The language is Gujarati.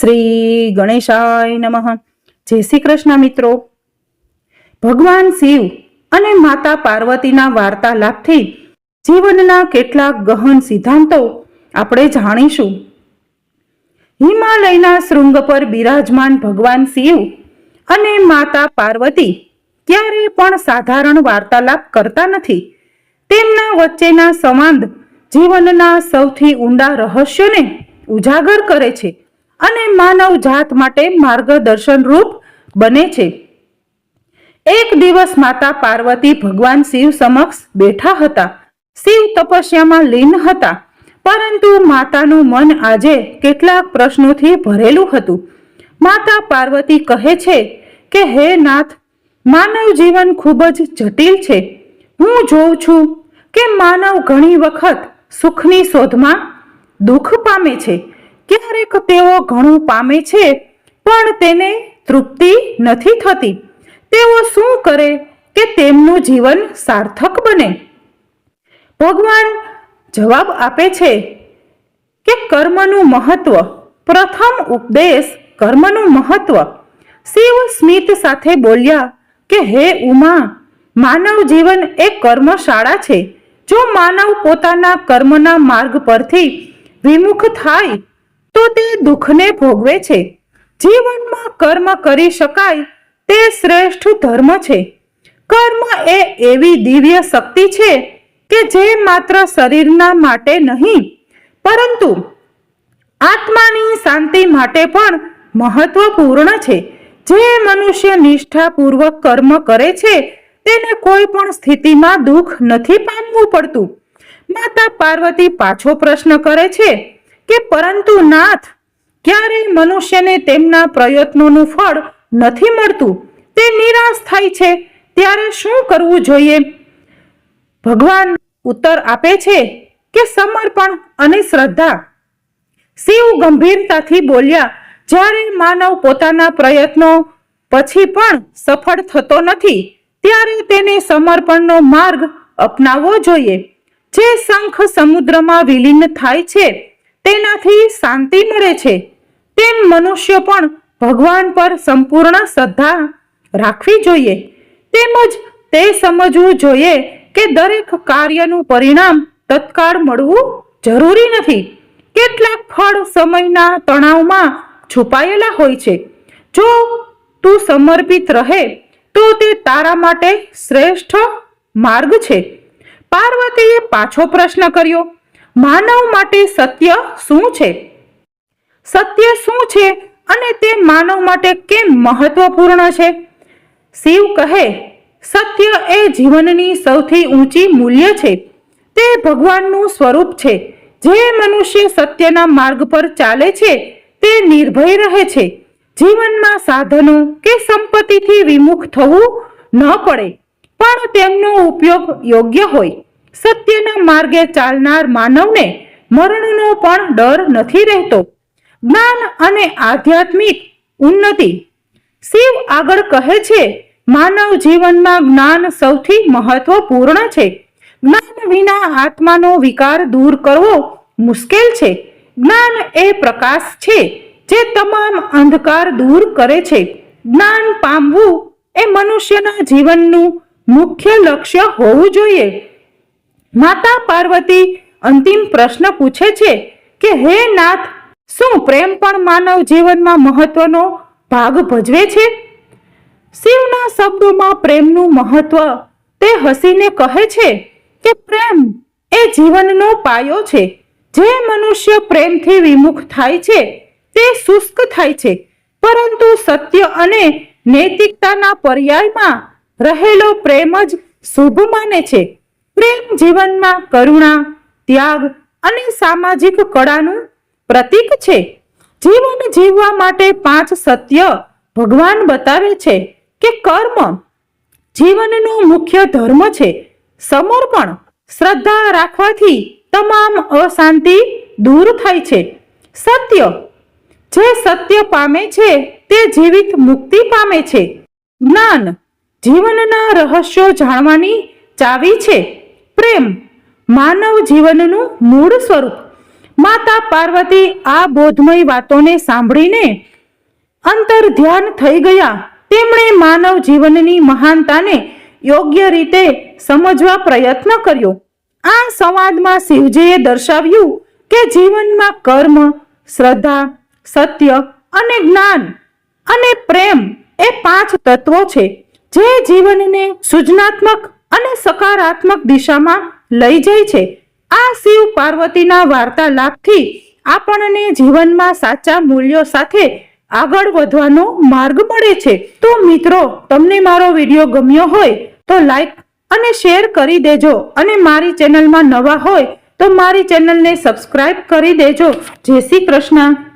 શ્રી ગણેશાય નમઃ. જય શ્રી કૃષ્ણ મિત્રો. ભગવાન શિવ અને માતા પાર્વતીના વાર્તાલાપથી જીવનના કેટલાક ગહન સિદ્ધાંતો આપણે જાણીશું. હિમાલયના શૃંગ પર બિરાજમાન ભગવાન શિવ અને માતા પાર્વતી ક્યારે પણ સાધારણ વાર્તાલાપ કરતા નથી. તેમના વચ્ચેના સંવાદ જીવનના સૌથી ઊંડા રહસ્યોને ઉજાગર કરે છે. અને માનવ જાત માટે માર્ગદર્શન રૂપ બને છે. એક દિવસ માતા પાર્વતી ભગવાન શિવ સમક્ષ બેઠા હતા. શિવ તપસ્યામાં લીન હતા, પરંતુ માતાનું મન આજે કેટલાક પ્રશ્નોથી ભરેલું હતું. માતા પાર્વતી કહે છે કે, હે નાથ, માનવ જીવન ખૂબ જ જટિલ છે. હું જોઉં છું કે માનવ ઘણી વખત સુખની શોધમાં દુઃખ પામે છે. ક્યારેક તેઓ ઘણું પામે છે, પણ તેને તૃપ્તિ નથી થતી. તેઓ શું કરે કે તેમનું જીવન સાર્થક બને? ભગવાન જવાબ આપે છે કે કર્મનું મહત્વ. પ્રથમ ઉપદેશ કર્મનું મહત્વ. શિવ સ્મિત સાથે બોલ્યા કે, હે ઉમા, માનવ જીવન એ કર્મશાળા છે. જો માનવ પોતાના કર્મના માર્ગ પરથી વિમુખ થાય તો તે દુઃખને ભોગવે છે. જીવનમાં કર્મ કરી શકાય તે શ્રેષ્ઠ ધર્મ છે. કર્મ એ એવી દિવ્ય શક્તિ છે કે જે માત્ર શરીરના માટે નહીં, પરંતુ આત્માની શાંતિ માટે પણ મહત્વપૂર્ણ છે. જે મનુષ્ય નિષ્ઠાપૂર્વક કર્મ કરે છે, તેને કોઈ પણ સ્થિતિમાં દુઃખ નથી પામવું પડતું. માતા પાર્વતી પાછો પ્રશ્ન કરે છે કે પરંતુ નાથ, ક્યારેય મનુષ્યને તેમના પ્રયત્નોનું ફળ નથી મળતું. તે નિરાશ થાય છે. ત્યારે શું કરવું જોઈએ? ભગવાન ઉત્તર આપે છે કે સમર્પણ અને શ્રદ્ધા. શિવ ગંભીરતાથી બોલ્યા, જ્યારે માનવ પોતાના પ્રયત્નો પછી પણ સફળ થતો નથી, ત્યારે તેને સમર્પણનો માર્ગ અપનાવવો જોઈએ. જે શંખ સમુદ્રમાં વિલીન થાય છે તેનાથી શાંતિ મળે છે. તેમ મનુષ્ય પણ ભગવાન પર સંપૂર્ણ શ્રદ્ધા રાખવી જોઈએ. તેમજ તે સમજવું જોઈએ કે દરેક કાર્યનું પરિણામ તત્કાળ મળવું જરૂરી નથી. કેટલાક ફળ સમયના તણાવમાં છુપાયેલા હોય છે. જો તું સમર્પિત રહે, તો તે તારા માટે શ્રેષ્ઠ માર્ગ છે. પાર્વતીએ પાછો પ્રશ્ન કર્યો માનવ માટે સત્ય શું છે? સત્ય શું છે અને તે માનવ માટે કેમ મહત્વપૂર્ણ છે? શિવ કહે, સત્ય એ જીવનની સૌથી ઊંચી મૂલ્ય છે. તે ભગવાનનું સ્વરૂપ છે. જે મનુષ્ય સત્યના માર્ગ પર ચાલે છે, તે નિર્ભય રહે છે. જીવનમાં સાધનો કે સંપત્તિથી વિમુખ થવું ન પડે, પણ તેમનો ઉપયોગ યોગ્ય હોય. સત્યના માર્ગે ચાલનાર માનવને મરણનો પણ ડર નથી રહેતો. જ્ઞાન અને આધ્યાત્મિક ઉન્નતિ. શિવ આગળ કહે છે, માનવ જીવનમાં જ્ઞાન સૌથી મહત્વપૂર્ણ છે. જ્ઞાન વિના આત્માનો વિકાર દૂર કરવો મુશ્કેલ છે. જ્ઞાન એ પ્રકાશ છે, જે તમામ અંધકાર દૂર કરે છે. જ્ઞાન પામવું એ મનુષ્યના જીવનનું મુખ્ય લક્ષ્ય હોવું જોઈએ. માતા પાર્વતી અંતિમ પ્રશ્ન પૂછે છે કે, હે નાથ, શું પ્રેમ પણ માનવ જીવનમાં મહત્વનો ભાગ ભજવે છે? શિવના શબ્દોમાં પ્રેમનું મહત્વ તે હસીને કહે છે કે, પ્રેમ એ જીવનનો પાયો છે. જે મનુષ્ય પ્રેમથી વિમુખ થાય છે, તે શુષ્ક થાય છે. પરંતુ સત્ય અને નૈતિકતાના પર્યાયમાં રહેલો પ્રેમ જ શુભ માને છે. પ્રેમ જીવનમાં કરુણા, ત્યાગ અને સામાજિક કળાનું પ્રતીક છે. જીવન જીવવા માટે પાંચ સત્ય ભગવાન બતાવે છે કે કર્મ જીવનનો મુખ્ય ધર્મ છે. સમર્પણ, શ્રદ્ધા રાખવાથી તમામ અશાંતિ દૂર થાય છે. સત્ય, જે સત્ય પામે છે તે જીવિત મુક્તિ પામે છે. જ્ઞાન જીવનના રહસ્યો જાણવાની ચાવી છે. પ્રેમ માનવ જીવનનું મૂળ સ્વરૂપ. માતા પાર્વતી આ બોધમય વાતોને સાંભળીને અંતર ધ્યાન થઈ ગયા. તેમણે માનવ જીવનની મહાનતાને યોગ્ય રીતે સમજવા પ્રયત્ન કર્યો. આ સંવાદમાં શિવજીએ દર્શાવ્યું કે જીવનમાં કર્મ, શ્રદ્ધા, સત્ય અને જ્ઞાન અને પ્રેમ એ પાંચ તત્વો છે. જે જીવનને સૃજનાત્મક અને સકારાત્મક દિશામાં લઈ જાય છે. આ શિવ પાર્વતીના વાર્તાલાપથી આપણને જીવનમાં સાચા મૂલ્યો સાથે આગળ વધવાનો માર્ગ મળે છે. તો મિત્રો, તમને મારો વીડિયો ગમ્યો હોય તો લાઈક અને શેર કરી દેજો. અને મારી ચેનલમાં નવા હોય તો મારી ચેનલને સબસ્ક્રાઈબ કરી દેજો. જય શ્રી કૃષ્ણ.